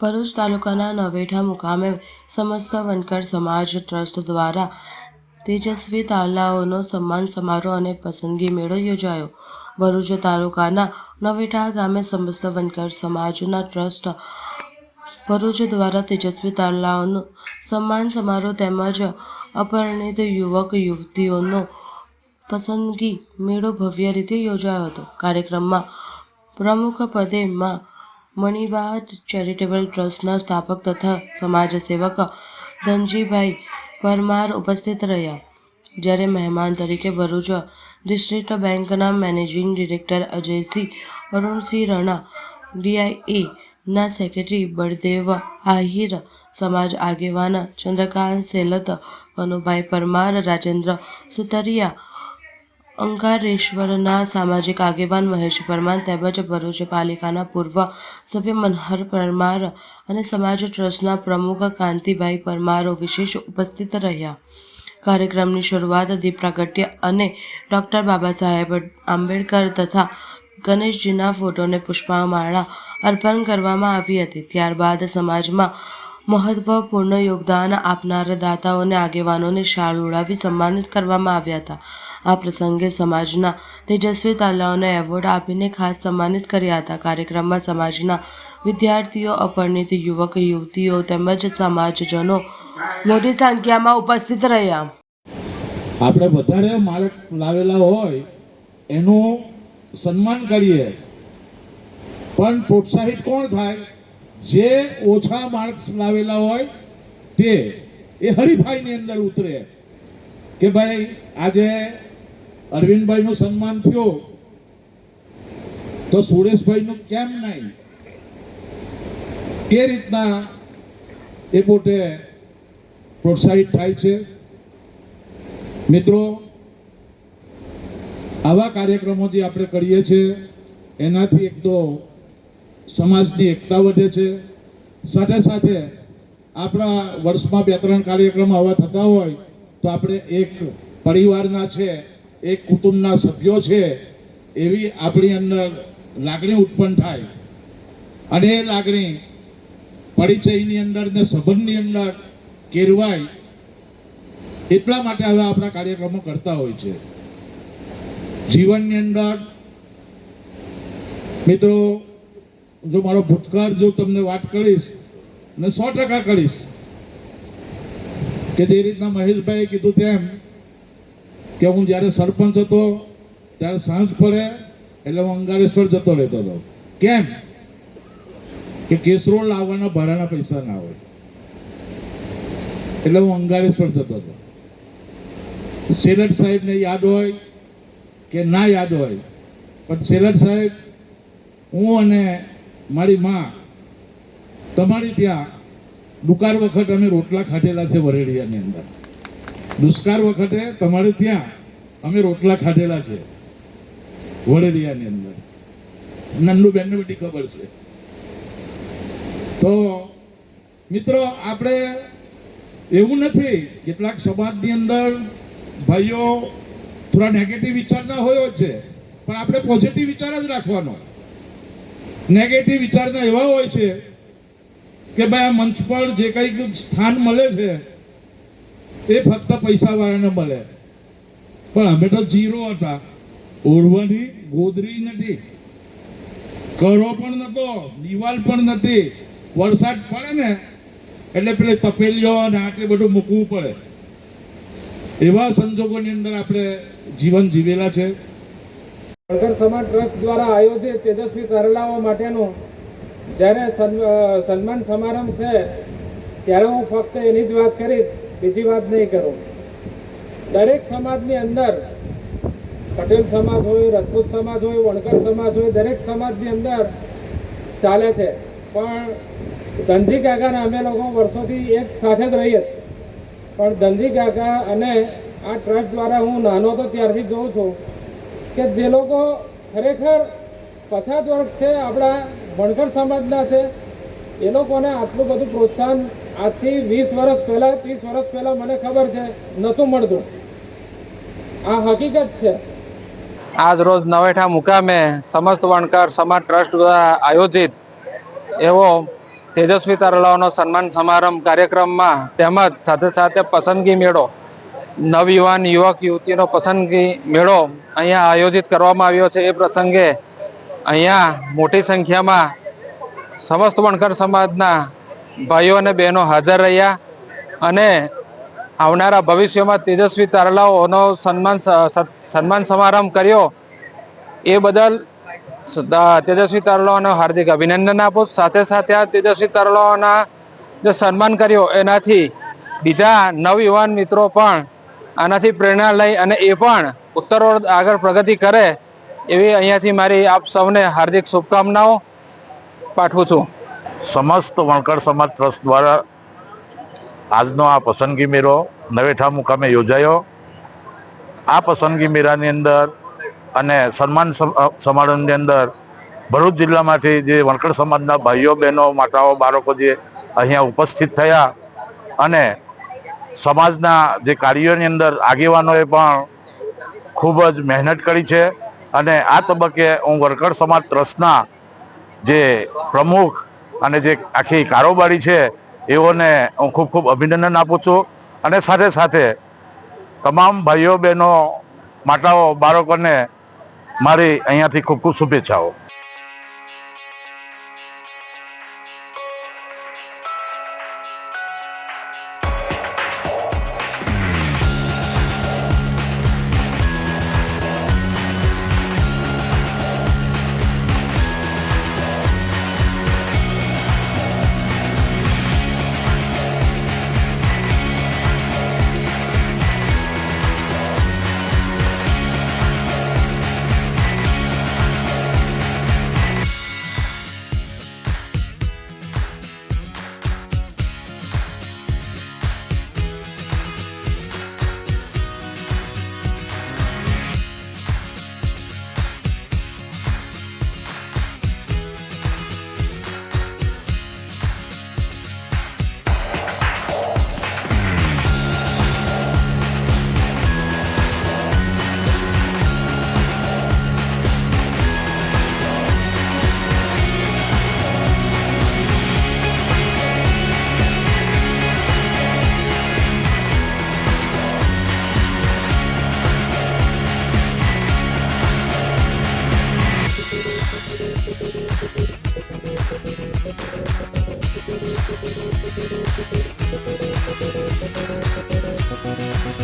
ભરૂચ તાલુકાના નવેઠા મુકામે સમસ્ત વનકર સમાજ ટ્રસ્ટ દ્વારા તેજસ્વી તાલાઓનો સન્માન સમારોહ અને પસંદગી મેળો યોજાયો. ભરૂચ તાલુકાના નવેઠા ગામે સમસ્ત વનકર સમાજના ટ્રસ્ટ ભરૂચ દ્વારા તેજસ્વી તાલાઓનો સન્માન સમારોહ તેમજ અપરિણિત યુવક યુવતીઓનો પસંદગી મેળો ભવ્ય રીતે યોજાયો હતો. કાર્યક્રમમાં પ્રમુખ પદે માં ચેરિટેબલ ટ્રસ્ટના સ્થાપક તથા સમાજ સેવક ધનજીભાઈ પરમાર ઉપસ્થિત રહ્યા. જ્યારે મહેમાન તરીકે ભરૂચ ડિસ્ટ્રિક્ટ બેંકના managing director Ajaysinh, Arunsinh Rana D I A ના સેક્રેટરી બળદેવ આહિર, સમાજ આગેવાન ચંદ્રકાંત સેલત કનુભાઈ પરમાર, રાજેન્દ્ર સુતરિયા અંકારેશ્વરના સામાજિક આગેવાન મહેશ પરમાર તેમજ ભરૂચ પાલિકાના પૂર્વ સભ્ય મનહર પરમાર અને સમાજ ટ્રસ્ટના પ્રમુખ કાંતિભાઈ પરમારો વિશેષ ઉપસ્થિત રહ્યા. કાર્યક્રમની શરૂઆત દીપ પ્રાગટ્ય અને ડૉક્ટર બાબા સાહેબ આંબેડકર તથા ગણેશજીના ફોટોને પુષ્પમાળા અર્પણ કરવામાં આવી હતી. ત્યારબાદ સમાજમાં મહત્વપૂર્ણ યોગદાન આપનાર દાતાઓને આગેવાનોને શાલ ઉડાવી સન્માનિત કરવામાં આવ્યા હતા. આ પ્રસંગે સમાજના તેજસ્વી તાલાઓને એવોર્ડ આપીને ખાસ સન્માનિત કર્યા હતા. કાર્યક્રમમાં સમાજના વિદ્યાર્થીઓ અપરિણિત યુવક, યુવતીઓ તેમજ સમાજજનો મોટી સંખ્યામાં ઉપસ્થિત રહ્યા. આપણે વધારે માળક લાવેલા હોય એનું સન્માન કરીએ. પણ પ્રોત્સાહિત કોણ થાય? જે ઓછા માર્ક્સ લાવેલા હોય તે, એ હરીફાઈની અંદર ઉતરે કે ભાઈ આજે અરવિંદભાઈનું સન્માન થયું, તો સુરેશભાઈનું કેમ નહીં? એ રીતના એ પોતે પ્રોત્સાહિત થાય છે. મિત્રો, આવા કાર્યક્રમો જે આપણે કરીએ છીએ, એનાથી એક તો સમાજની એકતા વધે છે. સાથે સાથે આપણા વર્ષમાં બે ત્રણ કાર્યક્રમ આવા થતા હોય, તો આપણે એક પરિવારના છે એક કુટુંબના સભ્યો છે, એવી આપણી અંદર લાગણી ઉત્પન્ન થાય. અને એ લાગણી પરિચયની અંદર ને સંબંધની અંદર કેરવાય એટલા માટે હવે આપણા કાર્યક્રમો કરતા હોય છે. જીવનની અંદર, મિત્રો, જો મારો ભૂતકાળ જો તમને વાત કરીશ, ને સો ટકા કરીશ, કે જે રીતના મહેશભાઈએ કીધું તેમ કે હું જ્યારે સરપંચ હતો, ત્યારે સાંજ પડે એટલે હું અંગારેશ્વર જતો રહેતો હતો. કેમ? કે કેસરોળ લાવવાના ભાડાના પૈસા ના હોય. એટલે હું અંગારેશ્વર જતો હતો. સેલટ સાહેબને યાદ હોય કે ના યાદ હોય, પણ સેલટ સાહેબ, હું અને મારી માં, તમારી ત્યાં દુકાળ વખત અમે રોટલા ખાધેલા છે વરેડિયાની અંદર. દુષ્કાળ વખતે તમારે ત્યાં, અમે રોટલા ખાધેલા છે, વડેરિયાની અંદર. નંદુબેનને બધી ખબર છે. તો, મિત્રો, આપણે એવું નથી, કેટલાક સમાજની અંદર ભાઈઓ થોડા નેગેટિવ વિચારતા હોય જ છે, પણ આપણે પોઝિટિવ વિચાર જ રાખવાનો. નેગેટિવ વિચારતા એવા હોય છે કે ભાઈ આ મંચ પર જે કંઈક સ્થાન મળે છે એ ફક્ત પૈસાવાળાને મળે. પણ અમે તો જીરો હતા. ઓરવાની ગોદરી નથી. કરો પણ નતો દિવાલ પણ નથી. વરસાદ પડે ને, એટલે પેલે તપેલીઓ અને આટલે બધું મૂકવું પડે. એવા સંજોગોની અંદર આપણે જીવન જીવેલા છે. વણકર સમાજ ટ્રસ્ટ દ્વારા આયોજિત તેજસ્વી કરલાઓ માટેનો જ્યારે સન્માન સમારંભ છે, ત્યારે હું ફક્ત એની જ વાત કરીશ. બીજી વાત નહીં કરો. દરેક સમાજની અંદર, પટેલ સમાજ હોય, રાજપૂત સમાજ હોય, વણકર સમાજ હોય, દરેક સમાજની અંદર ચાલે છે. પણ ધનજી કાકાને અમે લોકો વર્ષોથી એક સાથે જ રહીએ પણ ધનજી કાકા અને આ ટ્રસ્ટ દ્વારા હું નાનો તો ત્યારથી જોઉં છું કે જે લોકો ખરેખર પછાત વર્ગ છે, આપણા વણકર સમાજના છે, એ લોકોને આટલું બધું પ્રોત્સાહન આજથી વીસ વર્ષ પહેલાં, ત્રીસ વર્ષ પહેલાં મને ખબર છે, નહોતું મળતું. આ હકીકત છે. આજ રોજ નવેઠા મુકામે સમસ્ત વણકર સમાજ ટ્રસ્ટ દ્વારા આયોજિત એવો તેજસ્વી તારલાઓનો સન્માન સમારંભ કાર્યક્રમમાં તેમજ સાથે સાથે પસંદગી મેળો, નવયુવાન યુવક યુવતીનો પસંદગી મેળો અહીંયા આયોજિત કરવામાં આવ્યો છે. એ પ્રસંગે અહીંયા મોટી સંખ્યામાં સમસ્ત વણકર સમાજના ભાઈઓ અને બહેનો હાજર રહ્યા અને આવનારા ભવિષ્યમાં તેજસ્વી તારલાઓનો સન્માન સન્માન સમારંભ કર્યો. એ બદલ તેજસ્વી તારલાઓને હાર્દિક અભિનંદન આપું. સાથે સાથે આ તેજસ્વી તારલાઓના જે સન્માન કર્યો, એનાથી બીજા નવયુવાન મિત્રો પણ આનાથી પ્રેરણા લઈ અને એ પણ ઉત્તરોત્તર આગળ પ્રગતિ કરે એવી અહીંયાથી મારી આપ સૌને હાર્દિક શુભકામનાઓ પાઠવું છું. સમસ્ત વણકર સમાજ ટ્રસ્ટ દ્વારા આજનો આ પસંદગી મેળો નવેઠા મુકામે યોજાયો. આ પસંદગી મેળાની અંદર અને સન્માન સમારોહની અંદર ભરૂચ જિલ્લામાંથી જે વણકર સમાજના ભાઈઓ, બહેનો, માતાઓ, બાળકો જે અહીંયા ઉપસ્થિત થયા અને સમાજના જે કાર્યોની અંદર આગેવાનોએ પણ ખૂબ જ મહેનત કરી છે. અને આ તબક્કે હું વણકર સમાજ ટ્રસ્ટના જે પ્રમુખ અને જે આખી કારોબારી છે, એઓને હું ખૂબ ખૂબ અભિનંદન આપું છું. અને સાથે સાથે તમામ ભાઈઓ બહેનો માતાઓ બાળકોને મારી અહીંયાથી ખૂબ ખૂબ શુભેચ્છાઓ.